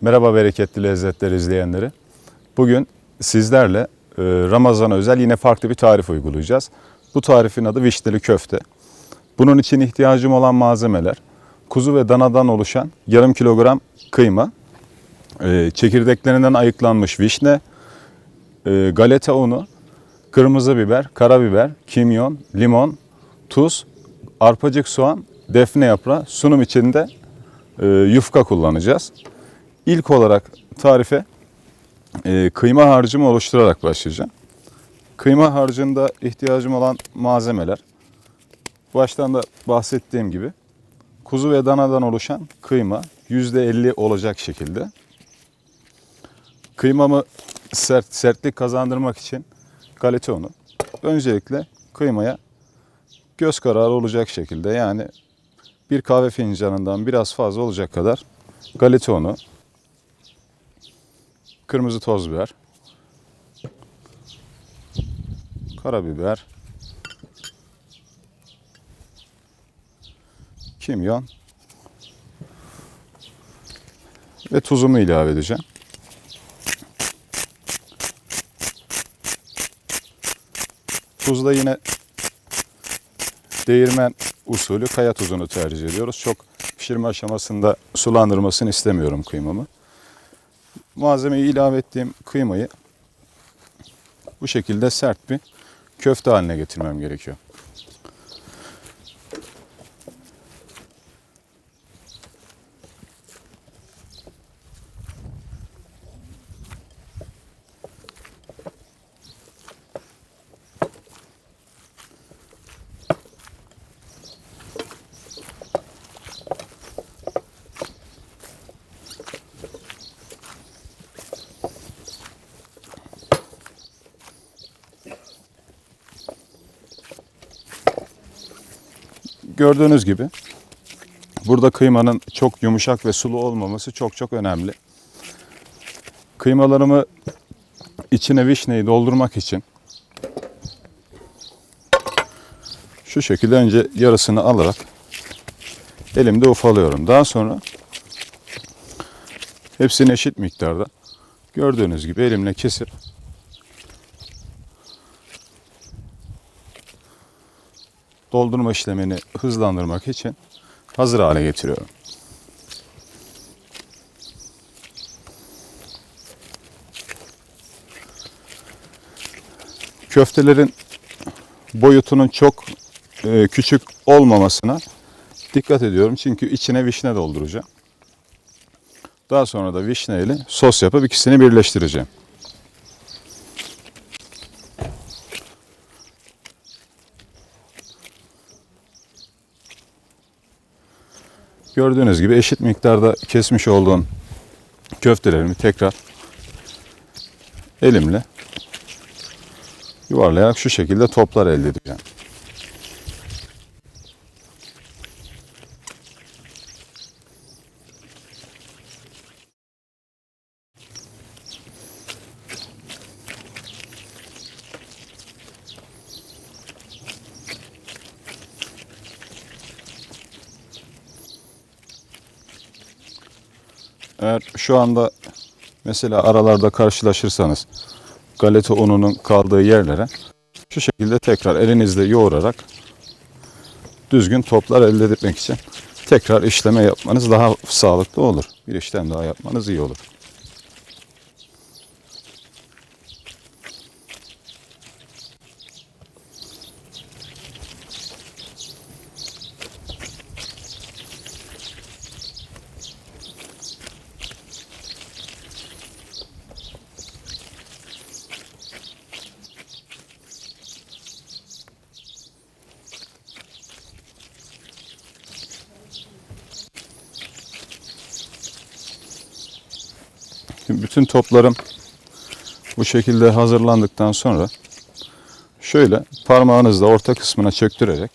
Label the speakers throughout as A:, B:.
A: Merhaba bereketli lezzetler izleyenleri. Bugün sizlerle e, Ramazan özel yine farklı bir tarif uygulayacağız. Bu tarifin adı vişneli köfte. Bunun için ihtiyacım olan malzemeler kuzu ve danadan oluşan yarım kilogram kıyma, e, çekirdeklerinden ayıklanmış vişne, e, galeta unu, kırmızı biber, karabiber, kimyon, limon, tuz, arpacık soğan, defne yaprağı, sunum içinde yufka kullanacağız. İlk olarak tarife e, kıyma harcımı oluşturarak başlayacağım. Kıyma harcında ihtiyacım olan malzemeler baştan da bahsettiğim gibi kuzu ve danadan oluşan kıyma %50 olacak şekilde. Kıymamı sert, sertlik kazandırmak için galeta unu. Öncelikle kıymaya göz kararı olacak şekilde yani bir kahve fincanından biraz fazla olacak kadar galeta unu, kırmızı toz biber, karabiber, kimyon ve tuzumu ilave edeceğim. Tuzda yine değirmen usulü kaya tuzunu tercih ediyoruz. Çok pişirme aşamasında sulandırmasını istemiyorum kıymamı. Malzemeyi ilave ettiğim kıymayı bu şekilde sert bir köfte haline getirmem gerekiyor. Gördüğünüz gibi burada kıymanın çok yumuşak ve sulu olmaması çok çok önemli. Kıymalarımı içine vişneyi doldurmak için şu şekilde önce yarısını alarak elimde ufalıyorum. Daha sonra hepsini eşit miktarda gördüğünüz gibi elimle kesip doldurma işlemini hızlandırmak için hazır hale getiriyorum. Köftelerin boyutunun çok e, küçük olmamasına dikkat ediyorum. Çünkü içine vişne dolduracağım. Daha sonra da vişne ile sos yapıp ikisini birleştireceğim. Gördüğünüz gibi eşit miktarda kesmiş olduğum köftelerimi tekrar elimle yuvarlayarak şu şekilde toplar elde edeceğim. Eğer şu anda mesela aralarda karşılaşırsanız galeta ununun kaldığı yerlere şu şekilde tekrar elinizle yoğurarak düzgün toplar elde etmek için tekrar işleme yapmanız daha sağlıklı olur. Bir işlem daha yapmanız iyi olur. Bütün toplarım bu şekilde hazırlandıktan sonra şöyle parmağınızla orta kısmına çöktürerek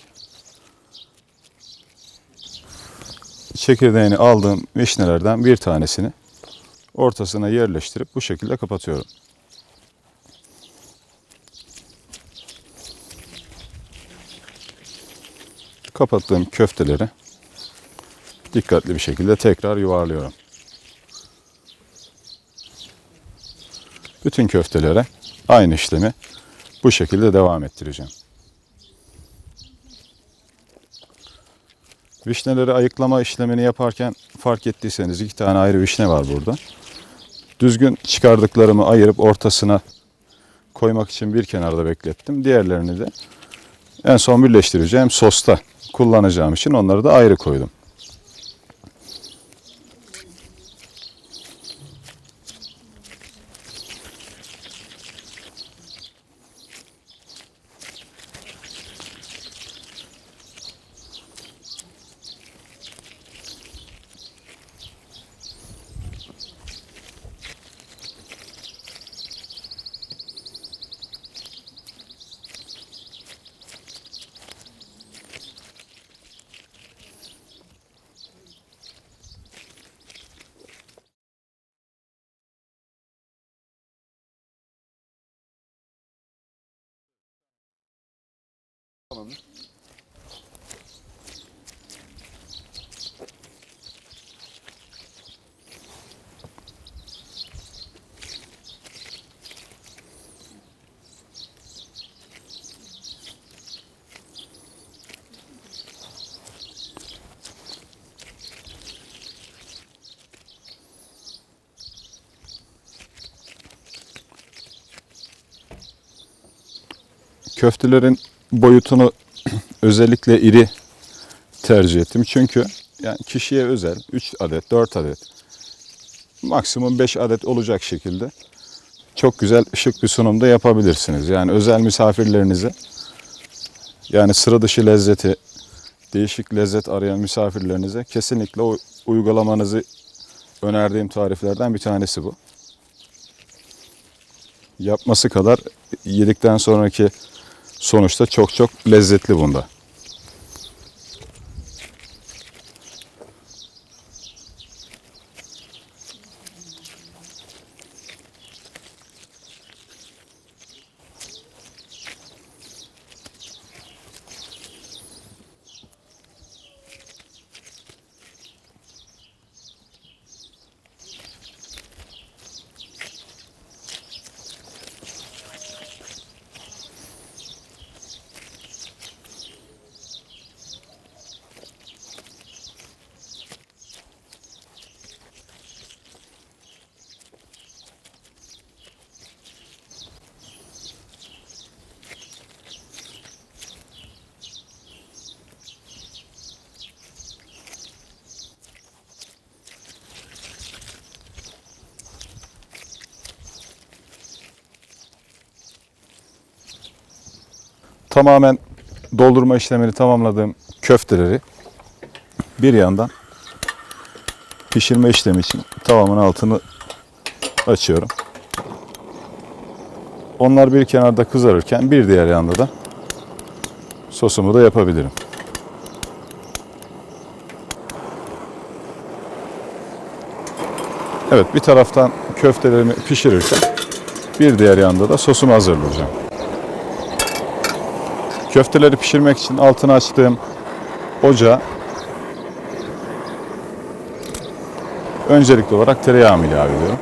A: çekirdeğini aldığım vişnelerden bir tanesini ortasına yerleştirip bu şekilde kapatıyorum. Kapattığım köfteleri dikkatli bir şekilde tekrar yuvarlıyorum. Bütün köftelere aynı işlemi bu şekilde devam ettireceğim. Vişneleri ayıklama işlemini yaparken fark ettiyseniz iki tane ayrı vişne var burada. Düzgün çıkardıklarımı ayırıp ortasına koymak için bir kenarda beklettim. Diğerlerini de en son birleştireceğim sosta kullanacağım için onları da ayrı koydum. Köftelerin boyutunu özellikle iri tercih ettim. Çünkü yani kişiye özel 3 adet, 4 adet, maksimum 5 adet olacak şekilde çok güzel şık bir sunumda yapabilirsiniz. Yani özel misafirlerinize yani sıra dışı lezzeti, değişik lezzet arayan misafirlerinize kesinlikle u- uygulamanızı önerdiğim tariflerden bir tanesi bu. Yapması kadar yedikten sonraki sonuçta çok çok lezzetli bunda. Tamamen doldurma işlemini tamamladığım köfteleri bir yandan pişirme işlemi için tavamın altını açıyorum. Onlar bir kenarda kızarırken bir diğer yanda da sosumu da yapabilirim. Evet bir taraftan köftelerimi pişirirken bir diğer yanda da sosumu hazırlayacağım. Köfteleri pişirmek için altını açtığım ocağa öncelikli olarak tereyağımı ilave ediyorum.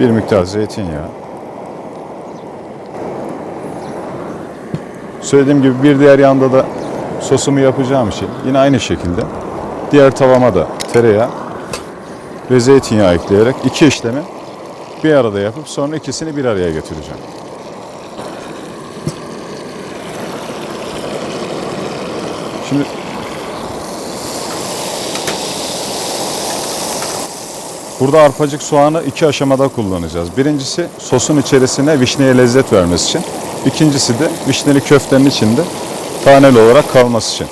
A: Bir miktar zeytinyağı. Söylediğim gibi bir diğer yanda da sosumu yapacağım için yine aynı şekilde diğer tavama da tereyağı ve zeytinyağı ekleyerek iki işlemi bir arada yapıp sonra ikisini bir araya getireceğim. Şimdi burada arpacık soğanı iki aşamada kullanacağız. Birincisi sosun içerisine vişneye lezzet vermesi için. İkincisi de vişneli köftenin içinde taneli olarak kalması için.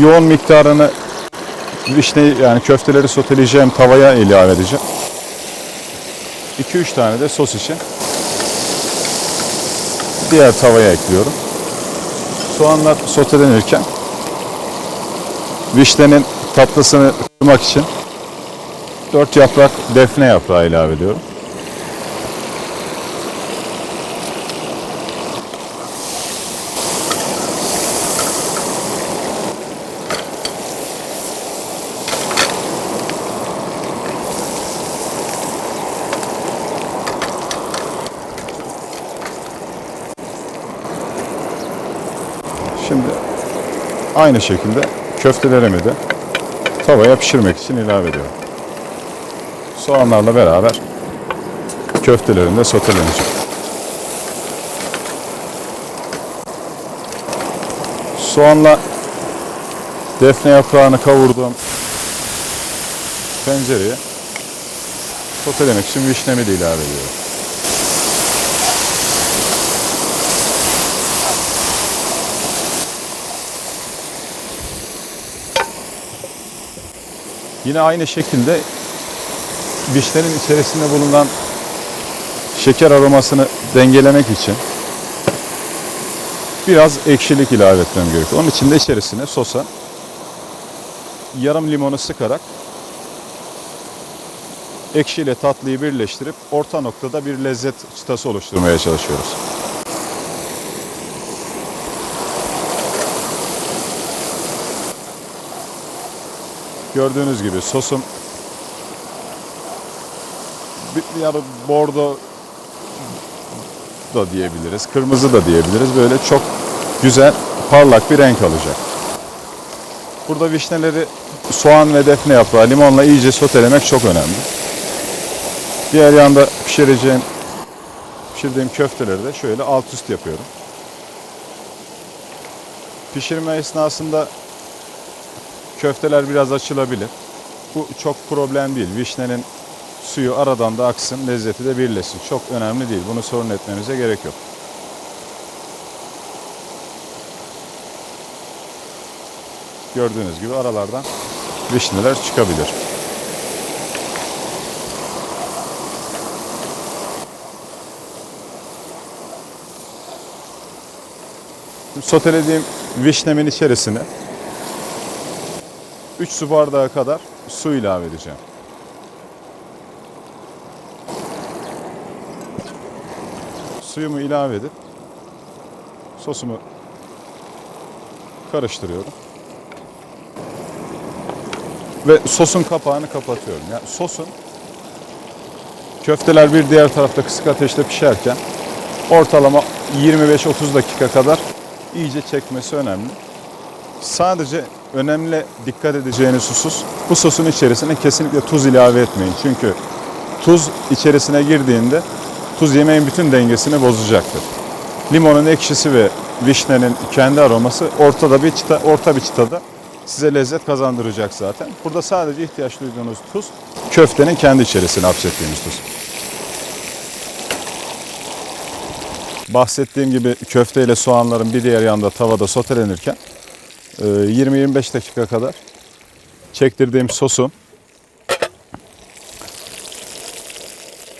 A: Yoğun miktarını vişneyi yani köfteleri soteleyeceğim tavaya ilave edeceğim. 2-3 tane de sos için diğer tavaya ekliyorum. Soğanlar sotelenirken vişnenin tatlısını kırmak için 4 yaprak defne yaprağı ilave ediyorum. Aynı şekilde köftelerimi de tavaya pişirmek için ilave ediyorum. Soğanlarla beraber köftelerim de sotelenecek. Soğanla defne yaprağını kavurduğum tencereye sotelemek için vişnemi de ilave ediyorum. Yine aynı şekilde vişnenin içerisinde bulunan şeker aromasını dengelemek için biraz ekşilik ilave etmem gerekiyor. Onun için de içerisine sosa yarım limonu sıkarak ekşi ile tatlıyı birleştirip orta noktada bir lezzet çıtası oluşturmaya çalışıyoruz. Gördüğünüz gibi sosum bir yarı bordo da diyebiliriz, kırmızı da diyebiliriz. Böyle çok güzel, parlak bir renk alacak. Burada vişneleri soğan ve defne yaprağı limonla iyice sotelemek çok önemli. Diğer yanda pişireceğim pişirdiğim köfteleri de şöyle alt üst yapıyorum. Pişirme esnasında köfteler biraz açılabilir. Bu çok problem değil. Vişnenin suyu aradan da aksın, lezzeti de birleşsin. Çok önemli değil. Bunu sorun etmemize gerek yok. Gördüğünüz gibi aralardan vişneler çıkabilir. Sotelediğim vişnemin içerisine 3 su bardağı kadar su ilave edeceğim. Suyumu ilave edip sosumu karıştırıyorum. Ve sosun kapağını kapatıyorum. Yani sosun köfteler bir diğer tarafta kısık ateşte pişerken ortalama 25-30 dakika kadar iyice çekmesi önemli. Sadece önemli dikkat edeceğiniz husus bu sosun içerisine kesinlikle tuz ilave etmeyin. Çünkü tuz içerisine girdiğinde tuz yemeğin bütün dengesini bozacaktır. Limonun ekşisi ve vişnenin kendi aroması ortada bir çıta, orta bir çıtada size lezzet kazandıracak zaten. Burada sadece ihtiyaç duyduğunuz tuz köftenin kendi içerisine hapsettiğimiz tuz. Bahsettiğim gibi köfte ile soğanların bir diğer yanda tavada sotelenirken 20-25 dakika kadar çektirdiğim sosum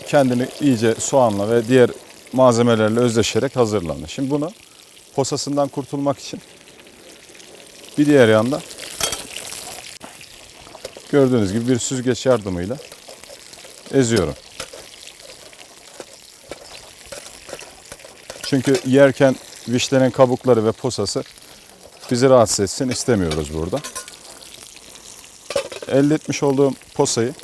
A: kendini iyice soğanla ve diğer malzemelerle özleşerek hazırlandı. Şimdi bunu posasından kurtulmak için bir diğer yanda gördüğünüz gibi bir süzgeç yardımıyla eziyorum. Çünkü yerken vişnenin kabukları ve posası bizi rahatsız etsin istemiyoruz burada. Elde etmiş olduğum posayı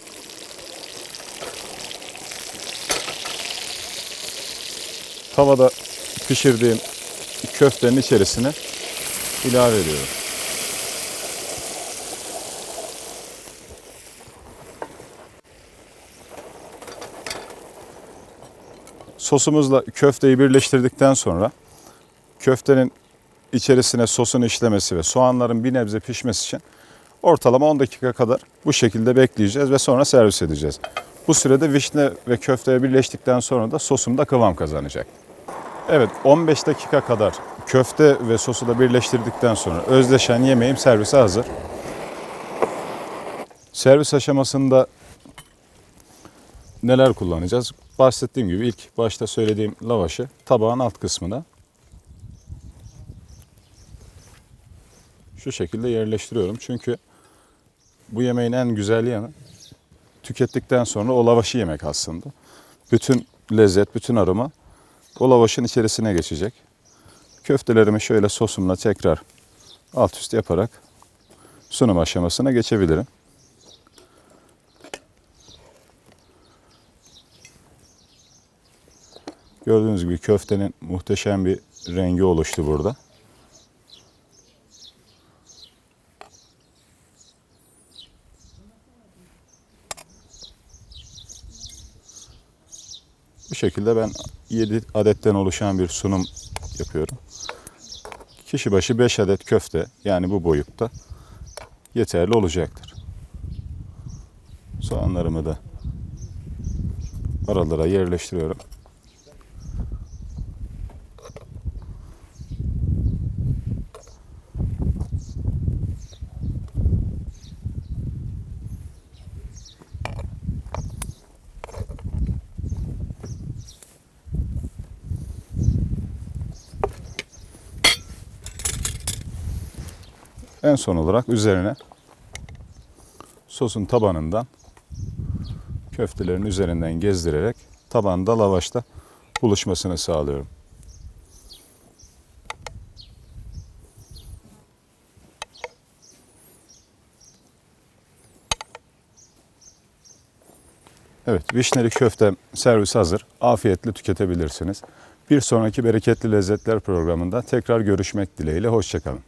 A: tavada pişirdiğim köftenin içerisine ilave ediyorum. Sosumuzla köfteyi birleştirdikten sonra köftenin içerisine sosun işlemesi ve soğanların bir nebze pişmesi için ortalama 10 dakika kadar bu şekilde bekleyeceğiz ve sonra servis edeceğiz. Bu sürede vişne ve köfteye birleştikten sonra da sosum da kıvam kazanacak. Evet 15 dakika kadar köfte ve sosu da birleştirdikten sonra özleşen yemeğim servise hazır. Servis aşamasında neler kullanacağız? Bahsettiğim gibi ilk başta söylediğim lavaşı tabağın alt kısmına şu şekilde yerleştiriyorum. Çünkü bu yemeğin en güzel yanı tükettikten sonra o lavaşı yemek aslında. Bütün lezzet, bütün aroma o lavaşın içerisine geçecek. Köftelerimi şöyle sosumla tekrar alt üst yaparak sunum aşamasına geçebilirim. Gördüğünüz gibi köftenin muhteşem bir rengi oluştu burada. Şekilde ben 7 adetten oluşan bir sunum yapıyorum. Kişi başı 5 adet köfte yani bu boyutta yeterli olacaktır. Soğanlarımı da aralara yerleştiriyorum. En son olarak üzerine sosun tabanından köftelerin üzerinden gezdirerek tabanda lavaşta buluşmasını sağlıyorum. Evet, vişneli köfte servis hazır. Afiyetle tüketebilirsiniz. Bir sonraki Bereketli Lezzetler programında tekrar görüşmek dileğiyle. Hoşçakalın.